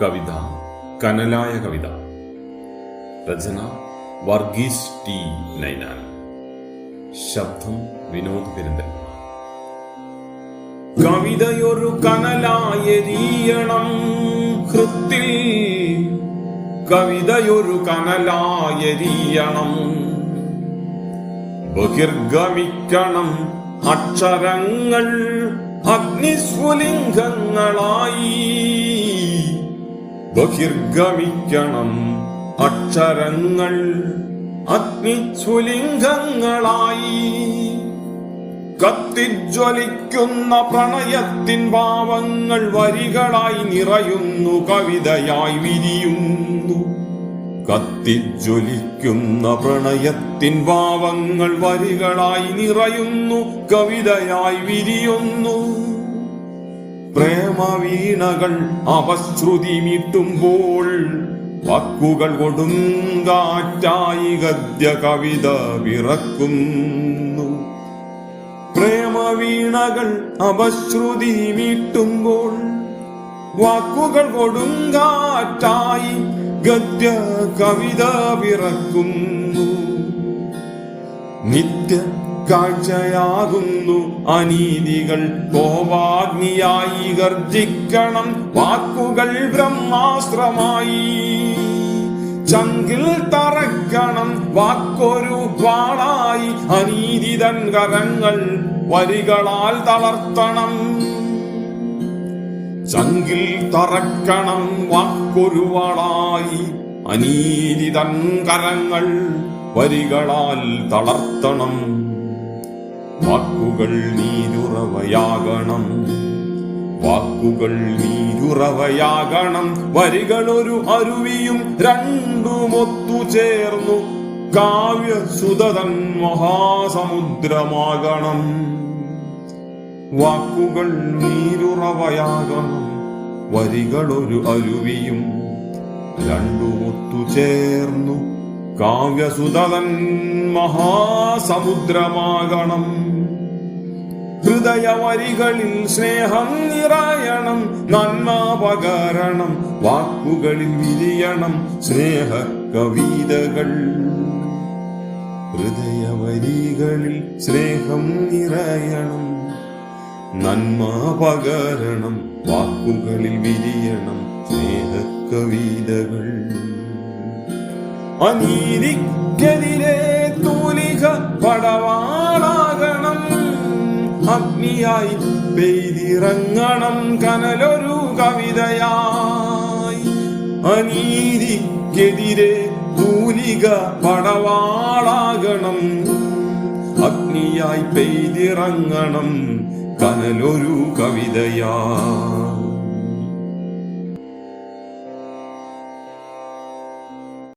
കവിത കനലായ കവിത. രചന വർഗീസ് ടി നൈനാൻ. ശബ്ദം വിനോദ് പെരുന്തൽ കവിതയൊരു കനലായെരിയണം ഹൃത്തിൽ. കവിതയൊരു കനലായെരിയണം. ബഹിർഗമിക്കണം അക്ഷരങ്ങൾ അഗ്നിസ്ഫുലിംഗങ്ങളായി. ബഹിർഗമിക്കണം. അക്ഷരങ്ങൾ അഗ്നിസ്ഫുലിംഗങ്ങളായി. കത്തിജ്വലിക്കുന്ന പ്രണയത്തിൻ ഭാവങ്ങൾ വരികളായി നിറയുന്നു കവിതയായി വിരിയുന്നു. കത്തിജ്വലിക്കുന്ന പ്രണയത്തിൻ ഭാവങ്ങൾ വരികളായി നിറയുന്നു കവിതയായി വിരിയുന്നു. പ്രേമവീണകൾ അവശ്രുതി മീട്ടുമ്പോൾ വാക്കുകൾ കൊടുങ്കാറ്റായി ഗദ്യ കവിത വിറക്കുന്നു. പ്രേമവീണകൾ അപശ്രുതി മീട്ടുമ്പോൾ വാക്കുകൾ കൊടുങ്കാറ്റായി ഗദ്യ കവിത വിറക്കുന്നു. നിത്യ കാഴ്ചയാകുന്നു അനീതികൾ. കോപാഗ്നിയായി ഗർജിക്കണം. വാക്കുകൾ ബ്രഹ്മാസ്ത്രമായി. ചങ്കിൽ തറക്കണം വാക്കൊരു വാളായി അനീതിതൻ കരങ്ങൾ വരികളാൽ തളർത്തണം. ചങ്കിൽ തറക്കണം വാക്കൊരു വാളായി. അനീതിതൻ കരങ്ങൾ വരികളാൽ തളർത്തണം. വാക്കുകൾ നീരുറവയാകണം. വാക്കുകൾ നീരുറവയാകണം. വരികളൊരു അരുവിയും രണ്ടുമൊത്തു ചേർന്നു. കാവ്യസുതൻ മഹാസമുദ്രമാകണം. വാക്കുകൾ നീരുറവയാകണം. വരികളൊരു അരുവിയും രണ്ടുമൊത്തു ചേർന്നു. കാവ്യസുതൻ മഹാസമുദ്രമാകണം. ഹൃദയവരികളിൽ സ്നേഹം നിറയണം നന്മ പകരണം വാക്കുകളിൽ വിരിയണം സ്നേഹ കവിതകൾ ഹൃദയവരികളിൽ സ്നേഹം നിറയണം നന്മ പകരണം വാക്കുകളിൽ വിരിയണം സ്നേഹ കവിതകൾ അനീതിക്കെതിരെ തൂലിക പടവാളാകണം. അഗ്നിയായി പെയ്തിറങ്ങണം കനലൊരു കവിതയായി. അനീതിക്കെതിരെ തൂലിക പടവാളാകണം. അഗ്നിയായി പെയ്തിറങ്ങണം കനലൊരു കവിതയായി.